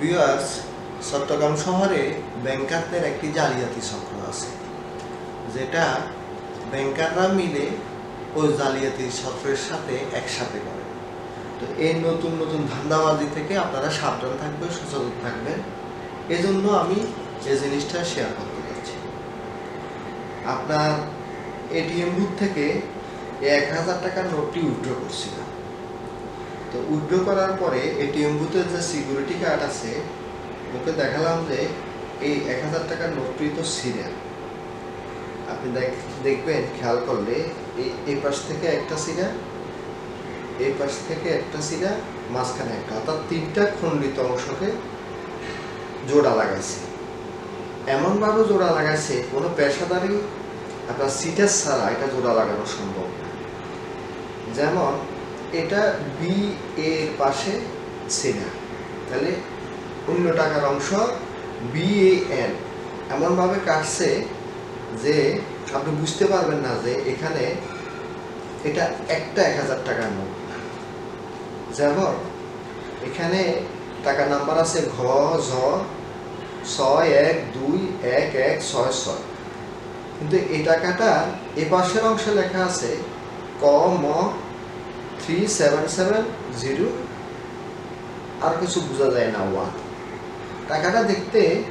Viewers Chittagong শহরে ব্যাংকারদের একটি জালিয়াতি চক্র আছে, যেটা ব্যাংকাররা মিলে ওই জালিয়াতি চক্রের সাথে একসাথে করে। তো এই নতুন নতুন ধান্দাবাজি থেকে আপনারা সাবধান থাকবেন, সচেতন থাকবেন। এজন্য আমি এই জিনিসটা শেয়ার করতে যাচ্ছি। আপনার এটিএম বুথ থেকে এক হাজার টাকার নোটটি উইথড্র করছিলাম। তো উইথড্র করার পরে এটিএম বুথের যে সিকিউরিটি কার্ড আছে, ওকে দেখালাম যে এই এক হাজার টাকার নোটটি তো সিরিয়াল আপনি দেখ- দেখবেন, খেয়াল করলে এই পাশ থেকে একটা সিরা এই পাশ থেকে একটা সিরা মাঝখানে একটা। অর্থাৎ তিনটা খণ্ডিত অংশকে জোড়া লাগাইছে। এমনভাবে জোড়া লাগাইছে, কোনো পেশাদারি আপনার সিটের ছাড়া এটা জোড়া লাগানো সম্ভব যেমন এটা বি এর পাশে সিনা তাহলে অন্য টাকার অংশ বি এ এন এমনভাবে কাটছে যে আপনি বুঝতে পারবেন না যে এখানে এটা একটা এক হাজার টাকার নোট। যেমন এখানে টাকা নাম্বার আছে ঘ, ঝ, ছয়, এক, দুই, এক এক, ছয় ছয়। কিন্তু এই টাকাটা এ পাশের অংশে লেখা আছে ক, ম থ্রি সেভেন সেভেন জিরো আর কিছু বোঝা যায় না ওয়ান টাকাটা দেখতে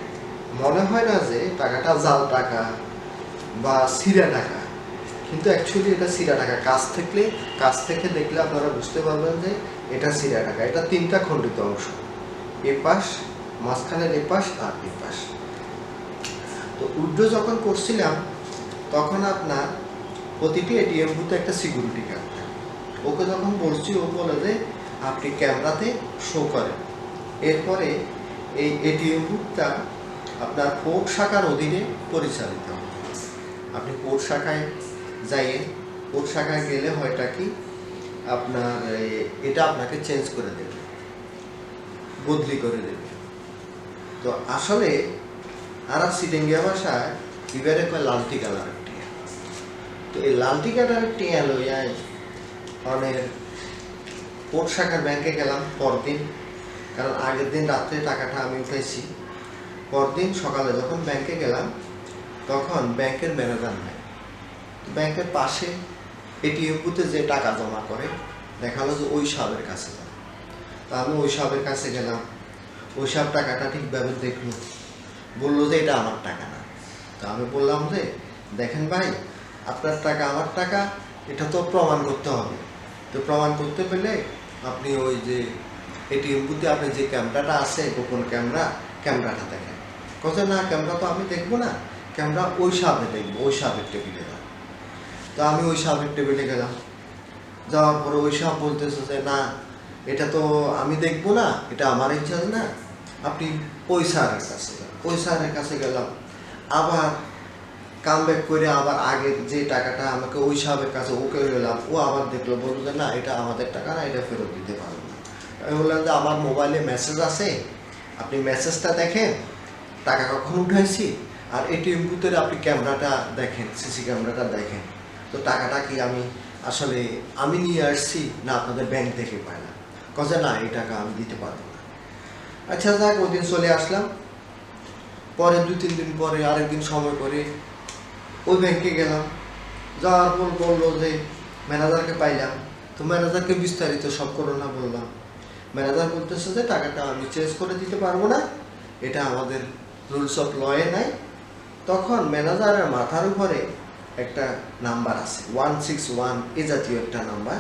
মনে হয় না যে টাকাটা জাল টাকা বা সিরা টাকা। কিন্তু অ্যাকচুয়ালি এটা সিরা টাকা। কাছ থেকে কাছ থেকে দেখলে আপনারা বুঝতে পারবেন যে এটা সিরা টাকা। এটা তিনটা খণ্ডিত অংশ। এ পাশ, মাঝখানের এ পাশ আর এ পাশ। তো উড্ডো যখন করছিলাম, তখন আপনার প্রতিটি এটিএম বুথে একটা সিকিউরিটি কার্ড থাকে। ওকে যখন বলছি ও বলে যে, আপনি ক্যামেরাতে শো করেন। এরপরে এই এটিএম বুথটা আপনার কোর্ট শাখার অধীনে পরিচালিত আপনি কোর্ট শাখায় যাইয়ে কোর্ট শাখায় গেলে হয়টা কি আপনার এটা আপনাকে চেঞ্জ করে দেবে, বদলি করে দেবে। তো আসলে আর সিটেঙ্গিয়া ভাষায় এবারে কয় লালটি কালারের টিয়া। তো এই লালটি কালারের টিয়া লইয়া অনেক কোর্ট শাখার ব্যাংকে গেলাম পরদিন, কারণ আগের দিন রাত্রে টাকাটা আমি উঠেছি পরদিন সকালে যখন ব্যাংকে গেলাম, তখন ব্যাংকের ম্যানেজার নাই। ব্যাংকের পাশে এটিএম বুথে যে টাকা জমা করে, দেখাল যে ওই সাহেবের কাছে যাও তা আমি ওই সাহেবের কাছে গেলাম। ওই সাহেব টাকাটা ঠিকভাবে দেখল। বলল যে এটা আমার টাকা না। তো আমি বললাম যে, দেখেন ভাই, আপনার টাকা আমার টাকা, এটা তো প্রমাণ করতে হবে। তো প্রমাণ করতে পেলে আপনি ওই যে এটিএম বুথে আপনি যে ক্যামেরাটা আছে, গোপন ক্যামেরা, ক্যামেরাটা দেখেন। কথা না, ক্যামেরা তো আমি দেখব না। ক্যামেরা ওই সাহেবে দেখব, ওই সাহেবের টেবিলে যান তো আমি ওই সাহেবের টেবিলে গেলাম। যাওয়ার পরে ওই সাহেব বলতেছে যে, না, এটা তো আমি দেখব না, এটা আমার ইচ্ছা না। আপনি ওই স্যারের কাছে ওই স্যারের কাছে গেলাম। আবার কাম ব্যাক করে আবার আগের যে টাকাটা আমাকে ওই সাহেবের কাছে ওকে গেলাম ও আবার দেখল, বলল যে, না, এটা আমাদের টাকা না, এটা ফেরত দিতে পারব না। আমি বললাম যে, আমার মোবাইলে মেসেজ আছে, আপনি মেসেজটা দেখেন, টাকা কখন উঠাইছি, আর এটিএম বুথের আপনি ক্যামেরাটা দেখেন, সিসি ক্যামেরাটা দেখেন। তো টাকাটা কি আমি আসলে, আমি নিয়ে আসছি না আপনাদের ব্যাংক থেকে পাইলাম কজে না, এই টাকা আমি দিতে পারব না। আচ্ছা যাক, ওই দিন চলে আসলাম। পরে দু তিন দিন পরে আরেকদিন সময় করে ওই ব্যাংকে গেলাম। যাওয়ার পর বলল যে, ম্যানেজারকে পাইলাম। তো ম্যানেজারকে বিস্তারিত সব করোনা বললাম। ম্যানেজার বলতেছে যে, টাকাটা আমি চেঞ্জ করে দিতে পারব না। এটা আমাদের রুলস অফ লয়ে নাই। তখন ম্যানেজারের মাথার উপরে একটা নাম্বার আছে। ওয়ান সিক্স ওয়ান, এ জাতীয় একটা নাম্বার,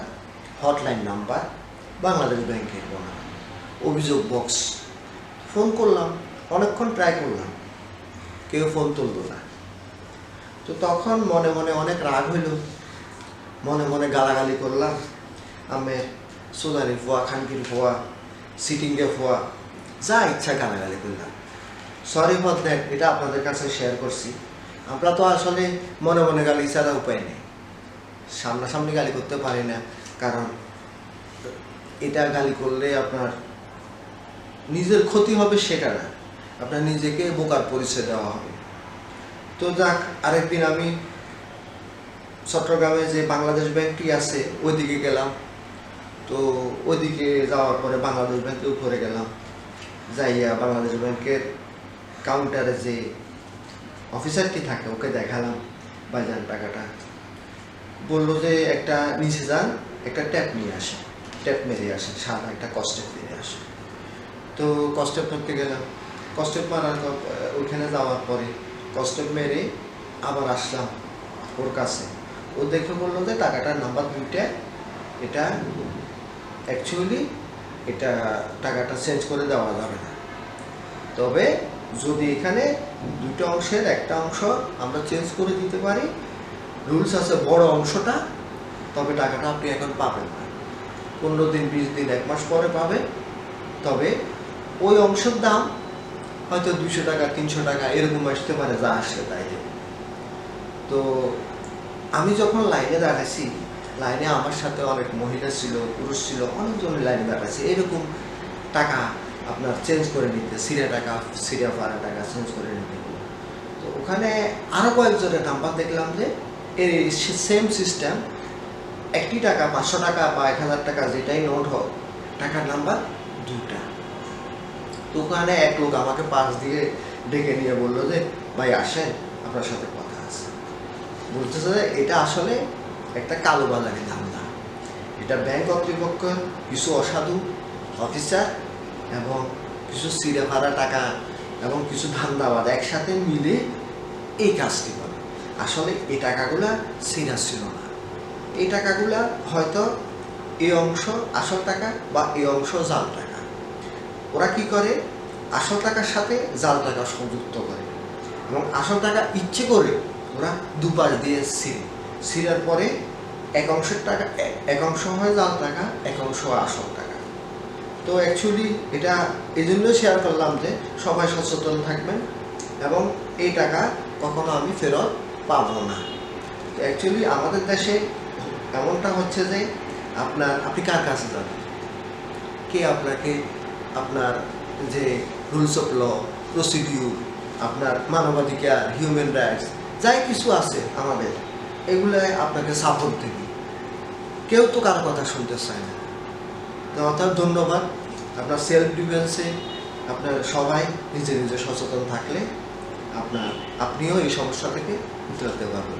হটলাইন নাম্বার, বাংলাদেশ ব্যাংকের বনা অভিযোগ বক্স। ফোন করলাম, অনেকক্ষণ ট্রাই করলাম। কেউ ফোন তুললো না। তো তখন মনে মনে অনেক রাগ হইল। মনে মনে গালাগালি করলাম। আমি সোনারি ফোয়া খানকির ফোয়া সিটিংয়ে ফোয়া যা ইচ্ছা গালাগালি করলাম। সরি ফর দ্যাট এটা আপনাদের কাছে শেয়ার করছি। আমরা তো আসলে মনে মনে গালি ছাড়া উপায় নেই। সামনাসামনি গালি করতে পারি না, কারণ এটা গালি করলে আপনার নিজের ক্ষতি হবে সেটা না। আপনার নিজেকে বোকার পরিচয় দেওয়া হবে। তো যাক, আরেকদিন আমি চট্টগ্রামে যে বাংলাদেশ ব্যাংকটি আছে, ওইদিকে গেলাম। তো ওইদিকে যাওয়ার পরে বাংলাদেশ ব্যাংকে উপরে গেলাম। যাইয়া বাংলাদেশ ব্যাংকের কাউন্টারে যে অফিসারটি থাকে, ওকে দেখালাম ভাইজান টাকাটা। বলল যে, একটা নিচে যান, একটা ট্যাপ নিয়ে আসে ট্যাপ মেরে আসে সাদা একটা কস্টেপ মেরে আসে তো কস্টেপ ধরতে গেলাম। কস্টেপ মারার ওইখানে যাওয়ার পরে কস্টেপ মেরে আবার আসলাম ওর কাছে। ও দেখে বলল যে টাকাটার নাম্বার দুইটা, এটা অ্যাকচুয়ালি এটা টাকাটা চেঞ্জ করে দেওয়া যাবে না। তবে যদি এখানে দুটো অংশের একটা অংশ আমরা চেঞ্জ করে দিতে পারি রুলস আছে বড় অংশটা, তবে টাকাটা আপনি এখন পাবেন না। পনেরো দিন, বিশ দিন, এক মাস পরে পাবেন তবে ওই অংশের দাম হয়তো দুশো টাকা, তিনশো টাকা, এরকম আসতে পারে, যা আসলে তাই তো আমি যখন লাইনে দাঁড়াইছি, লাইনে আমার সাথে অনেক মহিলা ছিল, পুরুষ ছিল অনেকজনের লাইনে দাঁড়াইছে। এরকম টাকা আপনার চেঞ্জ করে নিতে, সিরিয়া টাকা, সিরিয়া ফারা টাকা চেঞ্জ করে নিতে। তো ওখানে আরও কয়েকজনের নাম্বার দেখলাম যে, এর সেম সিস্টেম একটি টাকা, পাঁচশো টাকা বা এক হাজার টাকা যেটাই নোট হোক, টাকার নাম্বার দুটা তো ওখানে এক লোক আমাকে পাশ দিয়ে ডেকে নিয়ে বলল যে, ভাই, আসেন, আপনার সাথে কথা আছে। বলতেছে যে, এটা আসলে একটা কালো বাজারি ধান্দা। এটা ব্যাংক কর্তৃপক্ষ কিছু অসাধু অফিসার এবং কিছু সিরে ভাড়া টাকা এবং কিছু ধান্দাবাদ একসাথে মিলে এই কাজটি করে। আসলে এই টাকাগুলা সিরিয়াস ছিল না। এই টাকাগুলা হয়তো এই অংশ আসল টাকা বা এই অংশ জাল টাকা। ওরা কি করে? আসল টাকার সাথে জাল টাকা সংযুক্ত করে। এবং আসল টাকা ইচ্ছে করে ওরা দুপাশ দিয়ে সিরে সিরার পরে এক অংশের টাকা, এক অংশ হয় জাল টাকা, এক অংশ হয় আসল টাকা। তো অ্যাকচুয়ালি এটা এই জন্য শেয়ার করলাম যে সবাই সচেতন থাকবেন এবং এই টাকা কখনো আমি ফেরত পাবো না। অ্যাকচুয়ালি আমাদের দেশে এমনটা হচ্ছে যে আপনার, আপনি কার কাছে যাবেন? কে আপনাকে আপনার যে রুলস অফ ল প্রসিডিউর আপনার মানবাধিকার হিউম্যান রাইটস যাই কিছু আছে আমাদের, এগুলো আপনাকে সাপোর্ট দেবে। কেউ তো কারও কথা শুনতে চায় না। অর্থাৎ ধন্যবাদ আপনার সেলফ ডিফেন্সে আপনার সবাই নিজে নিজে সচেতন থাকলে আপনার, আপনিও এই সমস্যা থেকে উতরাতে পারবেন।